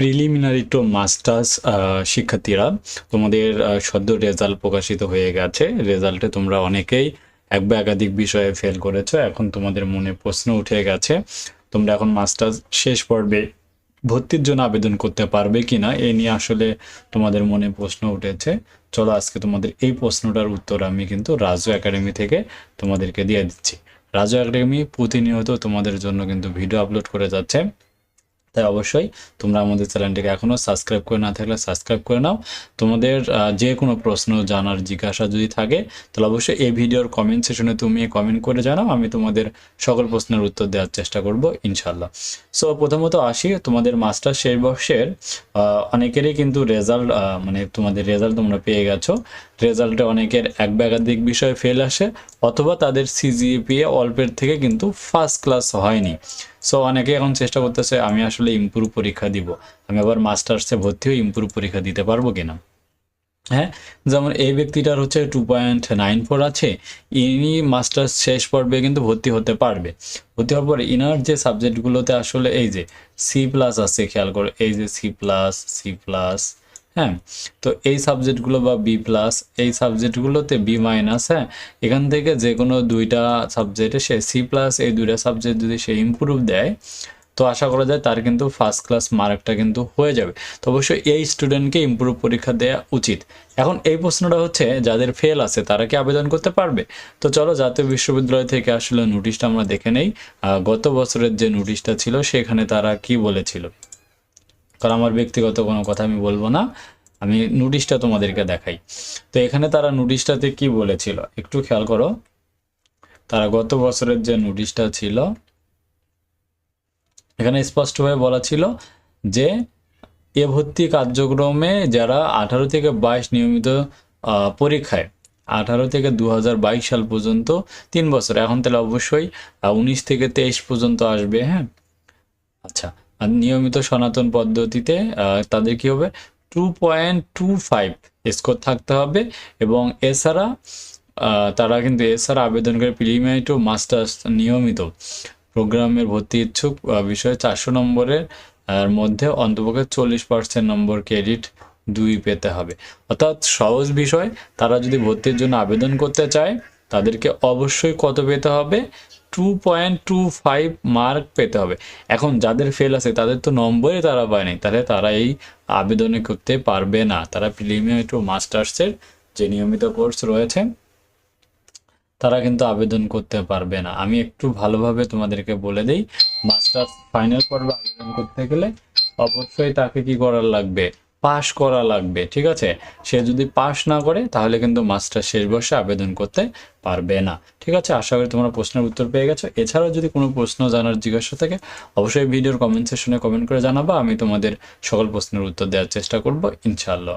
Preliminary to masters শিক্ষার্থীরা, তোমাদের সদ্য রেজাল্ট প্রকাশিত হয়ে গেছে। রেজাল্টে তোমরা অনেকেই এক বা একাধিক বিষয়ে ফেল করেছ। এখন তোমাদের মনে প্রশ্ন উঠে গেছে, তোমরা এখন মাস্টার্স শেষ পর্বে ভর্তির জন্য আবেদন করতে পারবে কিনা? এ নিয়ে আসলে তোমাদের মনে প্রশ্ন উঠেছে। চলো আজকে তোমাদের এই প্রশ্নটার উত্তর আমি কিন্তু রাজু একাডেমি থেকে তোমাদেরকে দিয়ে দিচ্ছি। রাজু একাডেমি প্রতিনিয়ত তোমাদের জন্য কিন্তু ভিডিও আপলোড করে যাচ্ছে। তাই অবশ্যই তোমরা আমাদের চ্যানেলটিকে এখনও সাবস্ক্রাইব করে না থাকলে সাবস্ক্রাইব করে নাও। তোমাদের যে কোনো প্রশ্ন, জানার, জিজ্ঞাসা যদি থাকে, তাহলে অবশ্যই এই ভিডিওর কমেন্ট সেশনে তুমি কমেন্ট করে জানাও, আমি তোমাদের সকল প্রশ্নের উত্তর দেওয়ার চেষ্টা করব ইনশাল্লাহ সো প্রথমত আসি তোমাদের মাস্টার শেষ বর্ষের অনেকেরই কিন্তু রেজাল্ট মানে তোমাদের রেজাল্ট তোমরা পেয়ে গেছো। রেজাল্টে অনেকের এক বা একাধিক বিষয়ে ফেল আসে, অথবা তাদের সিজিপিএ অল্পের থেকে কিন্তু ফার্স্ট ক্লাস হয়নি। সো অনেকে এখন চেষ্টা করতেছে, আমি আসলে ইমপ্রুভ পরীক্ষা দিব। আমি আবার মাস্টার্সে ভর্তি হয়ে ইমপ্রুভ পরীক্ষা দিতে পারব কিনা? হ্যাঁ? যেমন এই ব্যক্তিটার হচ্ছে টু পয়েন্ট নাইন ফোর আছে। ইনি মাস্টার্স শেষ পর্বে কিন্তু ভর্তি হতে পারবে। ভর্তি হওয়ার পরে ইনার যে সাবজেক্টগুলোতে আসলে এই যে সি প্লাস আছে, খেয়াল করো, এই যে সি প্লাস সি প্লাস হ্যাঁ? তো এই সাবজেক্টগুলো বা বি প্লাস এই সাবজেক্টগুলোতে বি মাইনাস হ্যাঁ? এখান থেকে যে কোনো দুইটা সাবজেক্টে সে সি প্লাস এই দুইটা সাবজেক্ট যদি সে ইমপ্রুভ দেয় তো আশা করা যায় তার কিন্তু ফার্স্ট ক্লাস মার্কটা কিন্তু হয়ে যাবে। তো অবশ্যই এই স্টুডেন্টকে ইমপ্রুভ পরীক্ষা দেওয়া উচিত। এখন এই প্রশ্নটা হচ্ছে, যাদের ফেল আছে, তারা কি আবেদন করতে পারবে? তো চলো জাতীয় বিশ্ববিদ্যালয় থেকে আসলে নোটিশটা আমরা দেখে নেই। গত বছরের যে নোটিশটা ছিল, সেখানে তারা কি বলেছিল? কারণ আমার ব্যক্তিগত কোনো কথা আমি বলব না। আমি নোটিশটা তোমাদেরকে দেখাই। তো এখানে তারা নোটিশটাতে কি বলেছিল? একটু খেয়াল করো। তারা গত বছরের যে নোটিশটা ছিল এখানে স্পষ্টভাবে বলা ছিল যে এ ভর্তি কার্যক্রমে যারা আঠারো থেকে বাইশ নিয়মিত পরীক্ষায়, আঠারো থেকে দু হাজার বাইশ সাল পর্যন্ত তিন বছর, এখন তাহলে অবশ্যই উনিশ থেকে তেইশ পর্যন্ত আসবে হ্যাঁ? আচ্ছা আর নিয়মিত সনাতন পদ্ধতিতে তাদের কি হবে? Two point two five score থাকতে হবে এবং এছাড়া তারা কিন্তু এছাড়া আবেদন করে প্রিলিমিনারি টু মাস্টার্স নিয়মিত। প্রোগ্রামের ভর্তি ইচ্ছুক বিষয়ে চারশো নম্বরের মধ্যে অন্তপক্ষে চল্লিশ পার্সেন্ট নম্বর ক্রেডিট দুই পেতে হবে। অর্থাৎ সহজ বিষয়, তারা যদি ভর্তির জন্য আবেদন করতে চায়, তাদেরকে অবশ্যই কত পেতে হবে? Two point two five mark পেতে হবে। এখন যাদের ফেল আছে, তাদের তো নম্বরই তারা পায়নি, তাহলে তারা এই আবেদনে করতে পারবে না। তারা প্রিলিমিনারি টু মাস্টার্সের যে নিয়মিত কোর্স রয়েছে তারা কিন্তু আবেদন করতে পারবে না। আমি একটু ভালোভাবে তোমাদেরকে বলে দেই মাস্টার্স ফাইনাল পর্বে আবেদন করতে গেলে অবশ্যই তাকে কি করার লাগবে? পাশ করা লাগবে, ঠিক আছে? সে যদি পাশ না করে, তাহলে কিন্তু মাস্টার শেষ বর্ষে আবেদন করতে পারবে না, ঠিক আছে? আশা করি তোমরা প্রশ্নের উত্তর পেয়ে গেছো। এছাড়াও যদি কোনো প্রশ্ন জানার জিজ্ঞাসা থাকে, অবশ্যই ভিডিওর কমেন্ট সেকশনে কমেন্ট করে জানাবা, আমি তোমাদের সকল প্রশ্নের উত্তর দেওয়ার চেষ্টা করব, ইনশাআল্লাহ।